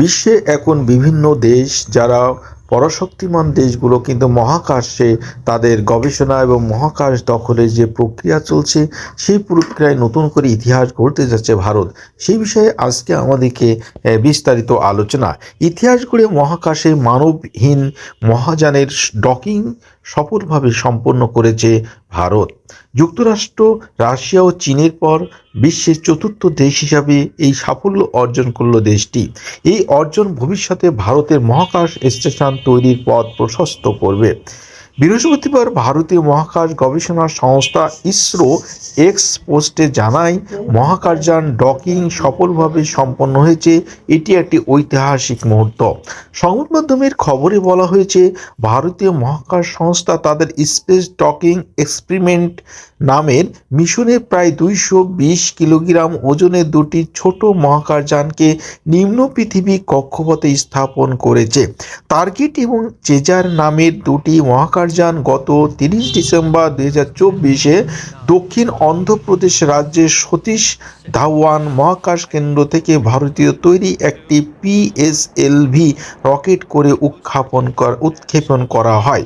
বিশ্বে এখন বিভিন্ন দেশ যারা পরাশক্তিমান দেশগুলো, কিন্তু মহাকাশে তাদের গবেষণা এবং মহাকাশ দখলের যে প্রক্রিয়া চলছে, সেই প্রক্রিয়ায় নতুন করে ইতিহাস গড়তে যাচ্ছে ভারত। সেই বিষয়ে আজকে আমাদেরকে বিস্তারিত আলোচনা। ইতিহাস গড়ে মহাকাশে মানবহীন মহাযানের ডকিং সফলভাবে সম্পন্ন করেছে ভারত। যুক্তরাষ্ট্র, রাশিয়া ও চীনের পর বিশ্বের চতুর্থ দেশ হিসাবে এই সাফল্য অর্জন করল দেশটি। এই অর্জন ভবিষ্যতে ভারতের মহাকাশ স্টেশন তৈরির পথ প্রশস্ত করবে। বৃহস্পতিবার ভারতীয় মহাকাশ গবেষণা সংস্থা ইসরো এক্স পোস্টে জানায়, মহাকাশযান ডকিং সফলভাবে সম্পন্ন হয়েছে। এটি একটি ঐতিহাসিক মুহূর্ত। সংবাদ মাধ্যমের খবরে বলা হয়েছে, ভারতীয় মহাকাশ সংস্থা তাদের স্পেস ডকিং এক্সপেরিমেন্ট নামের মিশনে প্রায় দুইশো বিশ কিলোগ্রাম ওজনের দুটি ছোট মহাকাশযানকে নিম্ন পৃথিবী কক্ষপথে স্থাপন করেছে। টার্গেট এবং চেজার নামের দুটি মহাকাশযান গত তিরিশ ডিসেম্বর দুই হাজার চব্বিশে দক্ষিণ অন্ধ্রপ্রদেশ রাজ্যের সতীশ ধাওয়ান মহাকাশ কেন্দ্র থেকে ভারতীয় তৈরি একটি পিএসএলভি রকেট করে উৎক্ষেপণ কর, উৎক্ষেপণ করা হয়।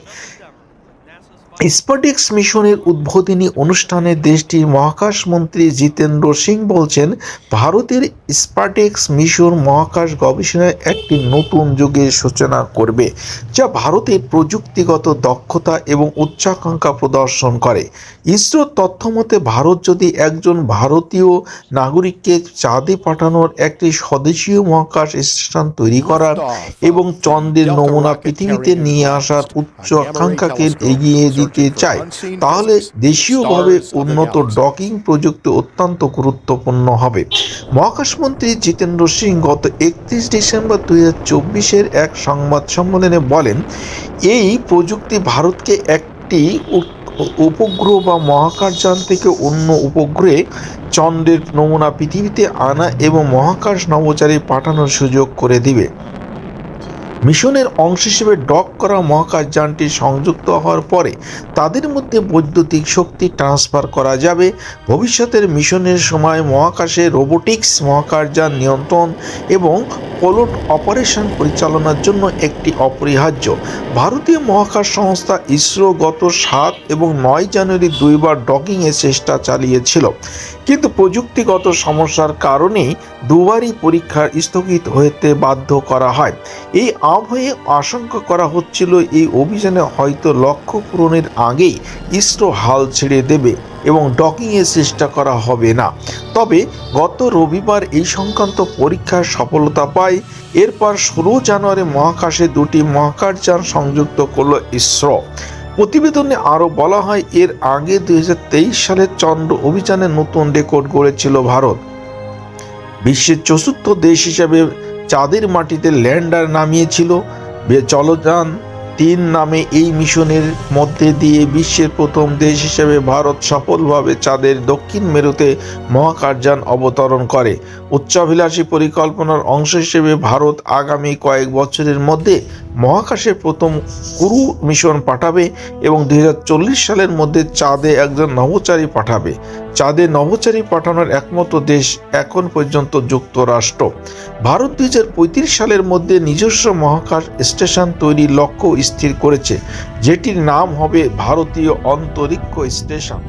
স্পটিক্স মিশনের উদ্বোধনী অনুষ্ঠানে দেশটির মহাকাশ মন্ত্রী জিতেন্দ্র সিং বলছেন ভারতের স্পার্টেক্স মিশন মহাকাশ গবেষণায় একটি নতুন যুগের সূচনা করবে যা ভারতের প্রযুক্তিগত দক্ষতা এবং উচ্চাকাঙ্ক্ষা প্রদর্শন করে। ইসরোর তথ্য মতে ভারত যদি একজন ভারতীয় নাগরিককে চাঁদে পাঠানোর একটি স্বদেশীয় মহাকাশ স্টেশন তৈরি করার এবং চন্দ্রের নমুনা পৃথিবীতে নিয়ে আসার উচ্চ আকাঙ্ক্ষাকে এগিয়ে দিতে চায়? তাহলে দেশীয়ভাবে উন্নত ডকিং প্রযুক্তি অত্যন্ত গুরুত্বপূর্ণ হবে। মহাকাশমন্ত্রী জিতেন্দ্র সিং গত একত্রিশ ডিসেম্বর দুই চব্বিশের এক সংবাদ সম্মেলনে বলেন, এই প্রযুক্তি ভারতকে একটি উপগ্রহ বা মহাকাশযান থেকে অন্য উপগ্রহে চন্দ্রের নমুনা পৃথিবীতে আনা এবং মহাকাশ নভোচারী পাঠানোর সুযোগ করে দিবে। মিশনের অংশ হিসেবে ডক করা মহাকাশযানটি সংযুক্ত হওয়ার পরে তাদের মধ্যে বৈদ্যুতিক শক্তি ট্রান্সফার করা যাবে। ভবিষ্যতের মিশনের সময় মহাকাশে রোবোটিক্স, মহাকাশযান নিয়ন্ত্রণ এবং পোলট অপারেশন পরিচালনার জন্য একটি অপরিহার্য। ভারতীয় মহাকাশ সংস্থা ইসরো গত সাত এবং নয় জানুয়ারি দুইবার ডকিংয়ের চেষ্টা চালিয়েছিল। কিন্তু প্রযুক্তিগত সমস্যার কারণেই দুবারই পরীক্ষা স্থগিত হতে বাধ্য করা হয়। এই আবহে আশঙ্কা করা হচ্ছিল এই অভিযানে হয়তো লক্ষ্য পূরণের আগেই ইসরো হাল ছেড়ে দেবে এবং ডকিংয়ের চেষ্টা করা হবে না। তবে গত রবিবার এই সংক্রান্ত পরীক্ষার সফলতা পায়, এরপর ষোলো জানুয়ারি মহাকাশে দুটি মহাকাশযান সংযুক্ত করল ইসরো। প্রতিবেদনে আরও বলা হয়, এর আগে দুই সালের চন্দ্র অভিযানে নতুন রেকর্ড গড়েছিল ভারত। বিশ্বের চতুর্থ দেশ হিসেবে চাঁদের মাটিতে ল্যান্ডার নামিয়েছিল। চলযান তিন নামে এই মিশনের মধ্যে দিয়ে বিশ্বের প্রথম দেশ হিসেবে ভারত সফলভাবে চাঁদের দক্ষিণ মেরুতে মহাকাশযান অবতরণ করে। উচ্চাভিলাষী পরিকল্পনার অংশ হিসেবে ভারত আগামী কয়েক বছরের মধ্যে মহাকাশে প্রথম কুরু মিশন পাঠাবে এবং দুই হাজার চল্লিশ সালের মধ্যে চাঁদে একজন নভোচারী পাঠাবে। চাঁদে নভোচারী পাঠানোর একমাত্র দেশ এখন পর্যন্ত যুক্তরাষ্ট্র। ভারত দুই হাজার পঁয়ত্রিশ সালের মধ্যে নিজস্ব মহাকাশ স্টেশন তৈরির লক্ষ্য স্থির করেছে, যেটির নাম হবে ভারতীয় অন্তরিক্ষ স্টেশন।